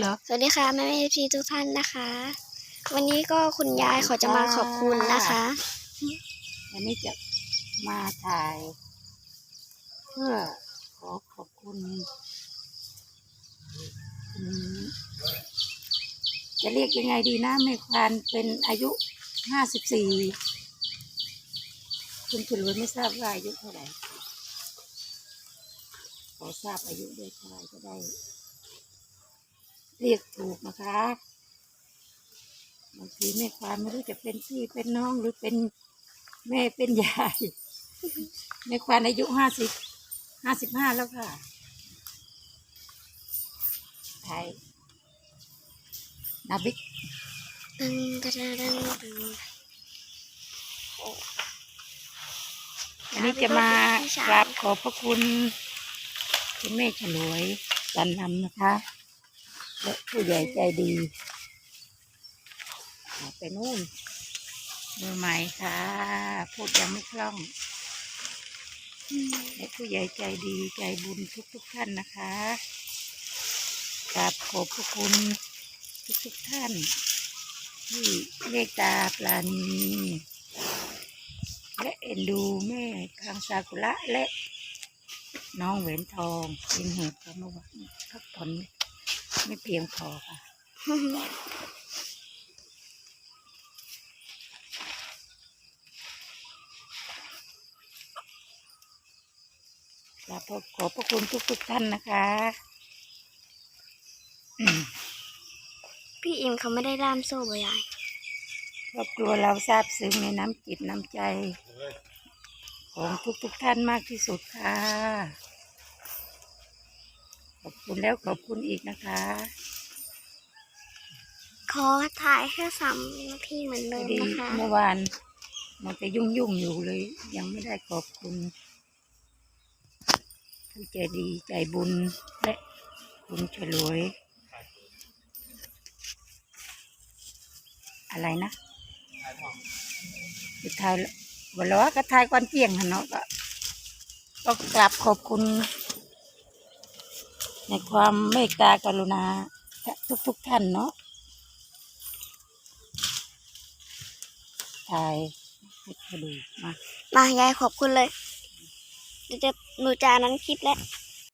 แล้วเหรอ สวัสดีค่ะแม่แม่พีทุกท่านนะคะ วันนี้ก็คุณยายเขาจะมาขอบคุณนะคะ วันนี้จะมาถ่าย เพื่อขอขอบคุณคุณ จะเรียกยังไงดีนะแม่ควานเป็นอายุห้าสิบสี่คุณฉลวยไม่ทราบว่าอายุเท่าไหร่ขอทราบอายุด้วยเท่าไหร่ก็ได้ เรียกถูกนะคะบางทีแม่ควานไม่รู้จะเป็นพี่เป็นน้องหรือเป็นแม่เป็นยายแม่ควานอายุห้าสิบห้าสิบห้าแล้วค่ะไทยนาบิกตึงตึงตึงตึงอันนี้จะมากราบขอบพระคุณ คุณแม่ฉลวยจันนำนะคะ และผู้ใหญ่ใจดีไปนู่นมือใหม่ค่ะ พูดยังไม่คล่อง และผู้ใหญ่ใจดีใจบุญทุกทุกๆท่านนะคะกราบขอบพระคุณทุกทุกๆท่าน ที่เมตตาปราณีและเอ็นดูแม่ทางซากุระและน้องเหวนทองเป็นเหตุเพราะเมื่อวานพักผ่อนไม่ เพียงพอค่ะกราบขอบพระคุณทุกๆท่านนะคะ พี่อิมเขาไม่ได้ล่ามโซ่บ่ยายครอบครัวเราทราบซึ้งในน้ำจิตน้ำใจ ของทุกๆท่านมากที่สุดค่ะข อบคุณแล้วขอบคุณอีกนะคะ ขอถ่ายแค่สามนาทีเหมือนพเดิอมดีนะคะ เมื่อวานมันจะยุ่งยุ่งๆอยู่เลย ยังไม่ได้ขอบคุณผู้ใจดีใจบุญและคุณฉลวย อะไรนะสุดท้ายวันล้อก็ทายก่อนเที่ยงหันเนาะก็ก็กราบขอบคุณ ในความเมตตากรุณาทุกทุกท่านเนาะถ่ายให้ดูมา มายายขอบคุณเลยเดี๋ยวจะหนูจะอันนั้นคลิปแล้ว